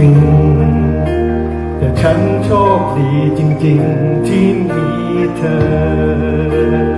ซึ้งแต่ฉันโชคดีจริง ๆ ที่มีเธอ